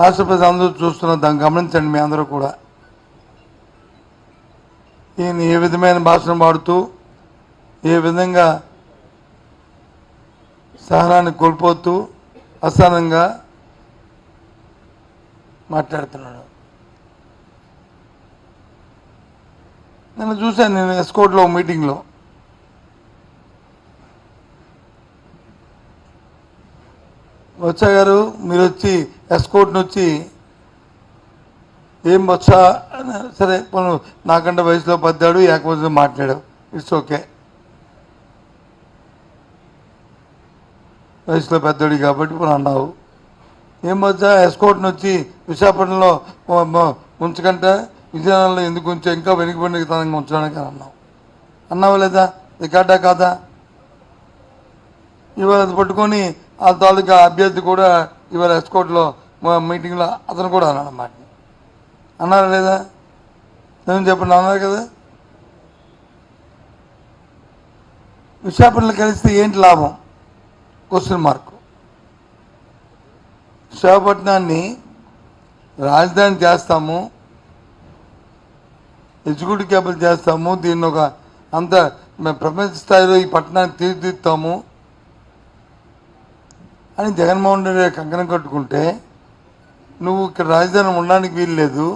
రాష్ట్ర ప్రజలందరూ చూస్తున్నారు దాన్ని గమనించండి మీ అందరూ కూడా. ఈయన ఏ విధమైన భాషను వాడుతూ ఏ విధంగా సహనాన్ని కోల్పోతూ అసహనంగా మాట్లాడుతున్నాడు. నేను చూశాను నేను ఎస్కోట్లో మీటింగ్లో. వచ్చా గారు మీరు వచ్చి ఎస్కోట్ నుంచి ఏం వచ్చా సరే మనం నాకంటే వయసులో పద్దాడు ఏకపోతే మాట్లాడావు. ఇట్స్ ఓకే వయసులో పెద్దోడి కాబట్టి ఇప్పుడు అన్నావు. ఏం వచ్చా? ఎస్కోట్ నుంచి విశాఖపట్నంలో ఉంచకంటే విజయనగరంలో ఎందుకు ఉంచా? ఇంకా వెనుకబడినతనంగా ఉంచడానికి అని అన్నావు. అన్నావు లేదా? రికార్డా కాదా? ఇవాళ పట్టుకొని ఆ తాలూకా అభ్యర్థి కూడా ఇవాళ ఎస్కోట్లో మా మీటింగ్లో అతను కూడా అన్నాడు అన్నమాట. అన్నారా లేదా? నేను చెప్పండి అన్నారు కదా? విశాఖపట్నంలో కలిస్తే ఏంటి లాభం? క్వశ్చన్ మార్క్ విశాఖపట్నాన్ని రాజధాని చేస్తాము ఎగ్జిక్యూటివ్ క్యాపిటల్ చేస్తాము దీన్ని ఒక అంత ప్రపంచ స్థాయిలో ఈ పట్టణాన్ని తీర్చిదిద్దుతాము. అని జగన్మోహన్ రెడ్డి కంకణం కట్టుకుంటే నువ్వు ఇక్కడ రాజధాని ఉండడానికి వీలు లేదు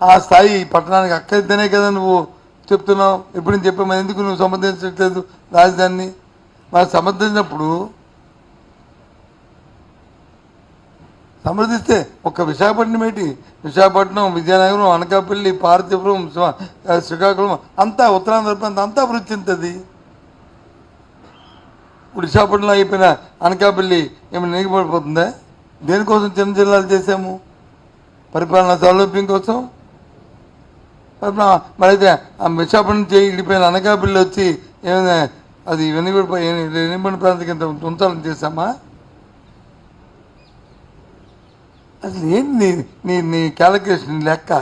ఆ స్థాయి పట్టణానికి అక్కడితేనే కదా నువ్వు చెప్తున్నావు. ఎప్పుడు నేను చెప్పా మరి ఎందుకు నువ్వు సమర్థించట్లేదు రాజధానిని? మరి సమర్థించినప్పుడు సమర్థిస్తే ఒక్క విశాఖపట్నం ఏంటి? విశాఖపట్నం విజయనగరం అనకాపల్లి పార్థిపురం శ్రీకాకుళం అంతా ఉత్తరాంధ్ర ప్రాంతం అంతా అభివృద్ధి చెందుతుంది. ఇప్పుడు విశాఖపట్నంలో అయిపోయిన అనకాపల్లి ఏమైనా నెగిపడిపోతుందా దేనికోసం చిన్న జిల్లాలు చేశాము? పరిపాలన సౌలభ్యం కోసం? పరిపాలన మరి అయితే ఆ విశాఖపట్నం చేయి వెళ్ళిపోయిన అనకాపల్లి వచ్చి ఏమైనా అది వెనుకబడిపోయి వెనుకబడిన ప్రాంతం కింద ఉంచాలని చేశామా? అసలు ఏంటి నీ నీ నీ క్యాలిక్యులేషన్ లెక్క?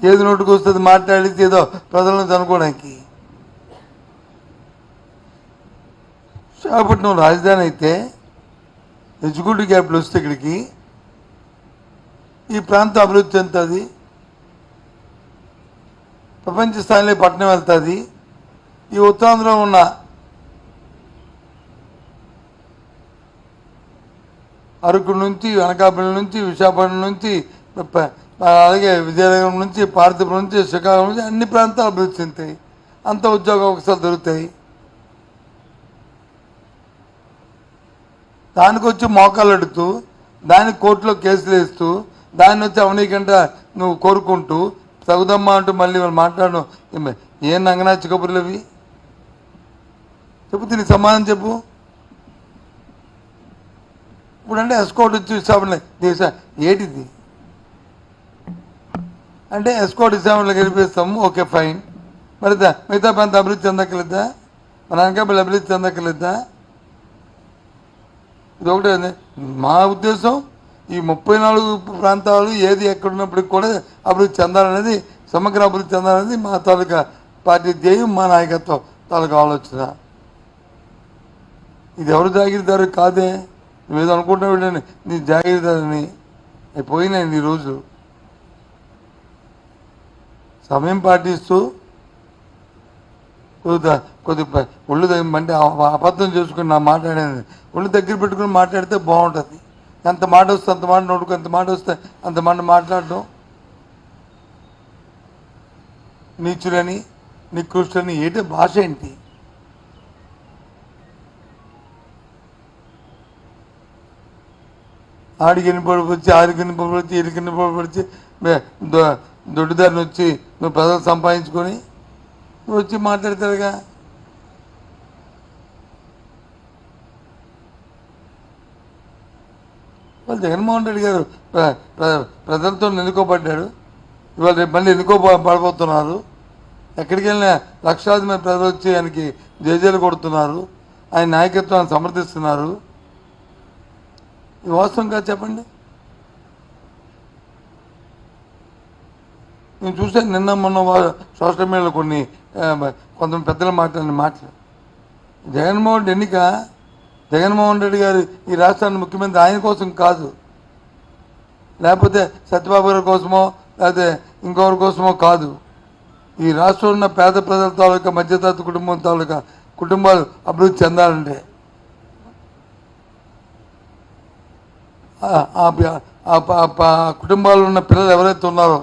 ఏది నోటుకు వస్తుంది మాట్లాడితే ఏదో ప్రజలను చనుకోవడానికి విశాఖపట్నం రాజధాని అయితే ఎగ్జిక్యూటివ్ క్యాపిటల్ వస్తే ఇక్కడికి. ఈ ప్రాంతం అభివృద్ధి చెందుతుంది. ప్రపంచ స్థాయిలో పట్టణం వెళ్తుంది. ఈ ఉత్తరాంధ్రలో ఉన్న అరకు నుంచి అనకాపల్లి నుంచి విశాఖపట్నం నుంచి అలాగే విజయనగరం నుంచి పార్థిపురం నుంచి శ్రీకాకుళం నుంచి అన్ని ప్రాంతాలు అభివృద్ధి చెందుతాయి. అంత ఉద్యోగ అవకాశాలు దొరుకుతాయి. దానికి వచ్చి మోకాలు అడుగుతూ దానికి కోర్టులో కేసులు వేస్తూ దాన్ని వచ్చి అవనీకంట నువ్వు కోరుకుంటూ తగుదమ్మా అంటూ మళ్ళీ వాళ్ళు మాట్లాడడం ఏం- ఏం నంగనాచి కబుర్లు అవి? చెప్పు దీనికి సమాధానం చెప్పు. ఇప్పుడు అంటే ఎస్కోట్ వచ్చి విశాఖపట్నం దేశ ఏటిది? అంటే ఎస్కోట్ ఇస్తామని గెలిపిస్తాము ఓకే ఫైన్. మరి మిగతా ప్రాంత అభివృద్ధి చెందక్కర్లేదా? మన అనకాపల్లి అభివృద్ధి చెందక్కర్లేదా? ఇది ఒకటే మా ఉద్దేశం ఈ ముప్పై నాలుగు ప్రాంతాలు ఏది ఎక్కడున్నప్పటికి కూడా అభివృద్ధి చెందాలనేది సమగ్ర అభివృద్ధి చెందాలనేది మా తాలూకా పార్టీ ధ్యేయం మా నాయకత్వం తాలూకా ఆలోచన. ఇది ఎవరు జాగిరిదారు కాదే. నువ్వేదో అనుకుంటున్నావు నీ జాగిరిదారని. పోయినాయి ఈరోజు సమయం పాటిస్తూ కొద్ది కొద్ది ఒళ్ళు దగ్గర అంటే అబద్ధం చేసుకుని నా మాట్లాడేది ఒళ్ళు దగ్గర పెట్టుకుని మాట్లాడితే బాగుంటుంది. ఎంత మాట వస్తే అంత మాట నోటుకు ఎంత మాట వస్తే అంత మాట మాట్లాడడం. నీచులని నికృష్టులని ఏంటి భాష ఏంటి? ఆడికి పొడిపొచ్చి ఆడికి పడిపోచ్చి ఇడికి పడిపోచ్చి దొడ్డిదారిని వచ్చి నువ్వు ప్రజలు సంపాదించుకొని వచ్చి మాట్లాడతాడుగా. వాళ్ళు జగన్మోహన్ రెడ్డి గారు ప్ర- ప్ర- ప్రజలతో ఎన్నుకోబడ్డాడు ఇవాళ రేపు మళ్ళీ ఎన్నుకో పడబోతున్నారు. ఎక్కడికి వెళ్ళినా లక్షలాది మంది ప్రజలు వచ్చి ఆయనకి జేజేలు కొడుతున్నారు. ఆయన నాయకత్వాన్ని సమర్థిస్తున్నారు. ఇది వాస్తవం కాదు చెప్పండి. నేను చూసాను నిన్న మొన్న వా- సోషల్ మీడియాలో కొన్ని ఆ, కొంత పెద్దలు మాట్లాడిన మాటలు. జగన్మోహన్ రెడ్డి ఎన్నిక జగన్మోహన్ రెడ్డి గారు ఈ రాష్ట్రాన్ని ముఖ్యమంత్రి ఆయన కోసం కాదు. లేకపోతే సత్యబాబు గారి కోసమో లేకపోతే ఇంకొకరి కోసమో కాదు. ఈ రాష్ట్రంలో ఉన్న పేద ప్రజల తాలూకా మధ్యతరగతి కుటుంబం తాలూకా కుటుంబాలు అభివృద్ధి చెందాలంటే కుటుంబాల్లో ఉన్న పిల్లలు ఎవరైతే ఉన్నారో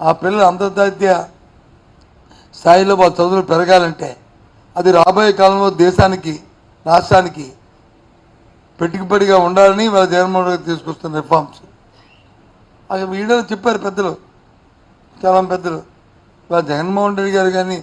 ఆ పిల్లలు అంతర్జాతీయ స్థాయిలో వాళ్ళ చదువులు పెరగాలంటే అది రాబోయే కాలంలో దేశానికి రాష్ట్రానికి పెట్టుబడిగా ఉండాలని వాళ్ళ జగన్మోహన్ రెడ్డి తీసుకొస్తున్న రిఫార్మ్స్ అది వీడియోలో చెప్పారు పెద్దలు చాలా పెద్దలు. వాళ్ళ జగన్మోహన్ రెడ్డి గారు కానీ